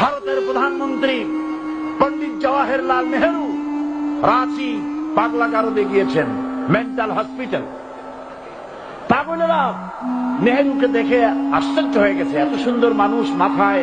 ভারতের প্রধানমন্ত্রী পন্ডিত জওয়াহরলাল নেহরু রাঁচি পাগলা গারদে গিয়েছেন, মেন্টাল হসপিটাল। পাগলেরা নেহরুকে দেখে আশ্চর্য হয়ে গেছে, এত সুন্দর মানুষ, মাথায়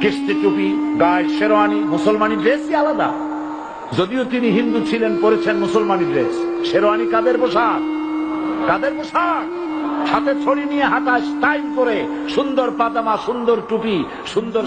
কিস্তি টুপি, গায়ে শেরওয়ানি, মুসলমানি ড্রেসই আলাদা। যদিও তিনি হিন্দু ছিলেন, পরেছেন মুসলমানি ড্রেস শেরওয়ানি কাদের পোশাক? কাদের পোশাক? হাতে ছড়ি নিয়ে হাঁটা স্টাইল করে, সুন্দর পাজামা, সুন্দর টুপি, সুন্দর